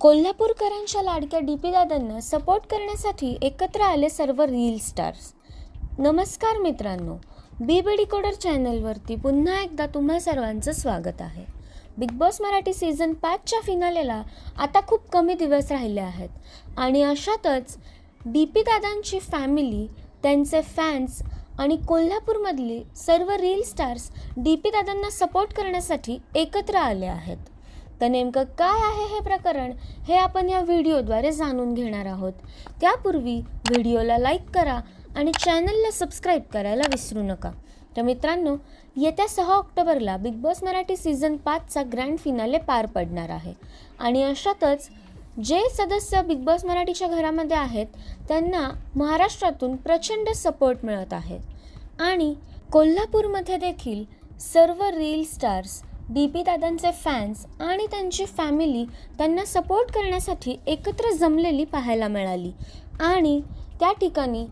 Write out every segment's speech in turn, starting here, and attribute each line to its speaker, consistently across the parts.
Speaker 1: कोल्हापूरकरांच्या लाडक्या D P दादांना support करण्यासाठी एकत्र आले सर्व रील स्टार्स नमस्कार मित्रांनो बी बी चॅनलवरती पुन्हा एकदा तुम्हा सर्वांचं स्वागत आहे. बिग बॉस मराठी सीझन पाचच्या फिनालेला आता खूप कमी दिवस राहिले आहेत. आणि अशातच डी पी दादांची फॅमिली त्यांचे फॅन्स आणि कोल्हापूरमधली सर्व रील स्टार्स डी पी दादांना सपोर्ट करण्यासाठी एकत्र आले आहेत. तर नेमकं काय आहे हे प्रकरण हे आपण या व्हिडिओद्वारे जाणून घेणार आहोत. त्यापूर्वी व्हिडिओला लाईक करा आणि चॅनलला सबस्क्राईब करायला विसरू नका. तर मित्रांनो येत्या सहा ऑक्टोबरला बिग बॉस मराठी सीझन पाचचा ग्रँड फिनाले पार पडणार आहे. आणि अशातच जे सदस्य बिग बॉस मराठीच्या घरामध्ये आहेत त्यांना महाराष्ट्रातून प्रचंड सपोर्ट मिळत आहे. आणि कोल्हापूरमध्ये देखील सर्व रील स्टार्स डी पी दादांचे फॅन्स आणि त्यांची फॅमिली त्यांना सपोर्ट करण्यासाठी एकत्र जमलेली पाहायला मिळाली. आणि त्या ठिकाणी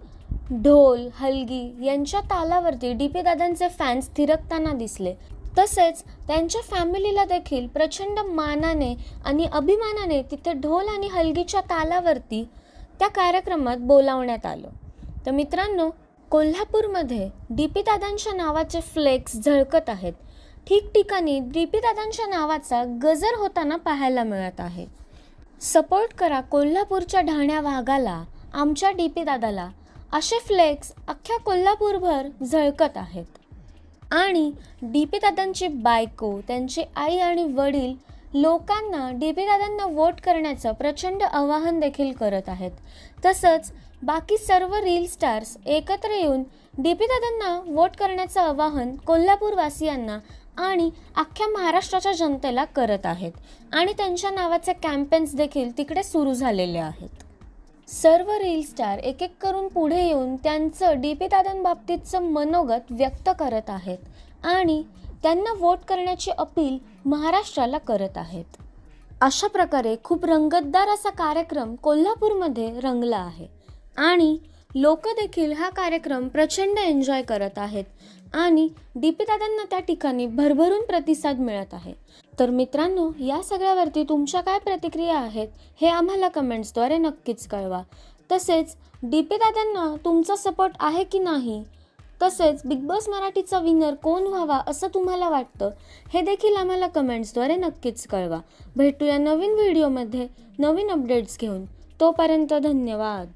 Speaker 1: ढोल हलगी यांच्या तालावरती डी पी दादांचे फॅन्स थिरकताना दिसले. तसेच त्यांच्या फॅमिलीला देखील प्रचंड मानाने आणि अभिमानाने तिथे ढोल आणि हलगीच्या तालावरती त्या कार्यक्रमात बोलावण्यात आलं. तर मित्रांनो कोल्हापूरमध्ये डी पी दादांच्या नावाचे फ्लेक्स झळकत आहेत. ठिकठिकाणी डी पी दादांच्या नावाचा गजर होताना पाहायला मिळत आहे. सपोर्ट करा कोल्हापूरच्या ढाण्या वाघाला आमच्या डी पी दादाला असे फ्लेक्स अख्ख्या कोल्हापूरभर झळकत आहेत. आणि डी पी दादांची बायको त्यांची आई आणि वडील लोकांना डी पी दादांना वोट करण्याचं प्रचंड आवाहन देखील करत आहेत. तसंच बाकी सर्व रील स्टार्स एकत्र येऊन डी पी दादांना वोट करण्याचं आवाहन कोल्हापूरवासियांना आणि अख्ख्या महाराष्ट्राच्या जनतेला करत आहेत आणि त्यांच्या नावाचे कॅम्पेन्स देखील तिकडे सुरू झालेले आहेत. सर्व रील स्टार एक एक करून पुढे येऊन त्यांचं डी पी दादांबाबतीतचं मनोगत व्यक्त करत आहेत आणि त्यांना वोट करण्याची अपील महाराष्ट्राला करत आहेत. अशा प्रकारे खूप रंगतदार असा कार्यक्रम कोल्हापूरमध्ये रंगला आहे. आणि लोक देखील हा कार्यक्रम प्रचंड एन्जॉय करत आहेत. आणि डी त्या ठिकाणी भरभरून प्रतिसाद मिळत आहे. तर मित्रांनो या सगळ्यावरती तुमच्या काय प्रतिक्रिया आहेत हे आम्हाला कमेंट्सद्वारे नक्कीच कळवा. तसेच डी तुमचा सपोर्ट आहे की नाही तसेच बिग बॉस मराठीचा विनर कोण व्हावा असं तुम्हाला वाटतं हे देखील आम्हाला कमेंट्सद्वारे नक्कीच कळवा. भेटूया नवीन व्हिडिओमध्ये नवीन अपडेट्स घेऊन. तोपर्यंत धन्यवाद.